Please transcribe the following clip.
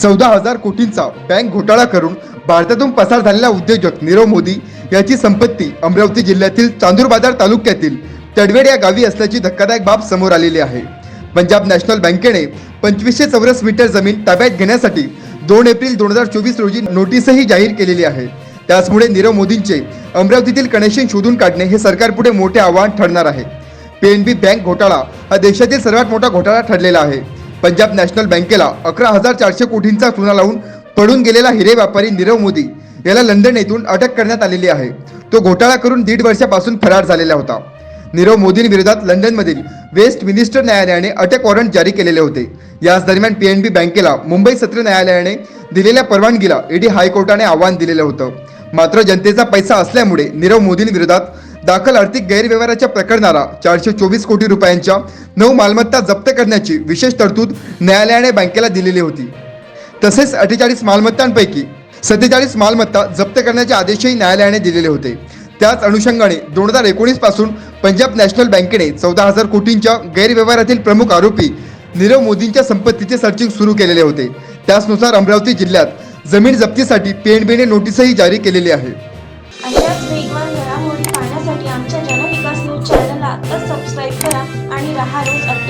चौदा हजार कोटींचा बँक घोटाळा करून भारतातून पसार झालेला उद्योजक नीरव मोदी याची संपत्ती अमरावती जिल्ह्यातील चांदूर बाजार तालुक्यातील तडवेड या गावी असल्याची धक्कादायक बाब समोर आलेली आहे. पंजाब नॅशनल बँकेने पंचवीसशे चौरस मीटर जमीन ताब्यात घेण्यासाठी दोन एप्रिल दोन हजार चोवीस रोजी नोटीसही जाहीर केलेली आहे. त्याचमुळे नीरव मोदींचे अमरावतीतील कनेक्शन शोधून काढणे हे सरकारपुढे मोठे आव्हान ठरणार आहे. पीएनबी बँक घोटाळा हा देशातील सर्वात मोठा घोटाळा ठरलेला आहे. पंजाब नॅशनल बँकेला अकरा हजार चारशे कोटींचा चुना लावून पडून गेलेला हिरे व्यापारी नीरव मोदी याला लंडन येथून अटक करण्यात आलेली आहे. तो घोटाळा करून दीड वर्षापासून फरार झालेला होता. नीरव मोदींविरोधात लंडनमधील वेस्ट मिनिस्टर न्यायालयाने अटक वॉरंट जारी केलेले होते. याच दरम्यान पीएनबी बँकेला मुंबई सत्र न्यायालयाने दिलेल्या परवानगीला ईडी हायकोर्टाने आव्हान दिलेलं होतं. मात्र जनतेचा पैसा असल्यामुळे नीरव मोदींविरोधात दाखल आर्थिक गैरव्यवहाराच्या प्रकरणाला चारशे चोवीस कोटी रुपयांच्या नऊ मालमत्ता जप्त करण्याची विशेष तरतूद न्यायालयाने बँकेला दिलेली होती. तसेच अठ्ठेचाळीस मालमत्तांपैकी सत्तेचाळीस मालमत्ता जप्त करण्याचे आदेशही न्यायालयाने दिलेले होते. त्याच अनुषंगाने दोन हजार एकोणीसपासून पंजाब नॅशनल बँकेने चौदा हजार कोटींच्या गैरव्यवहारातील प्रमुख आरोपी नीरव मोदींच्या संपत्तीचे सर्चिंग सुरू केलेले होते. त्याचनुसार अमरावती जिल्ह्यात जमीन जप्तीसाठी पीएनबीने नोटीसही जारी केलेली आहे. अशाच वेगवान घडामोडी पाहण्यासाठी आमच्या जनविकास न्यूज चॅनलला आत्ताच सबस्क्राईब करा आणि रहा रोज अपडेट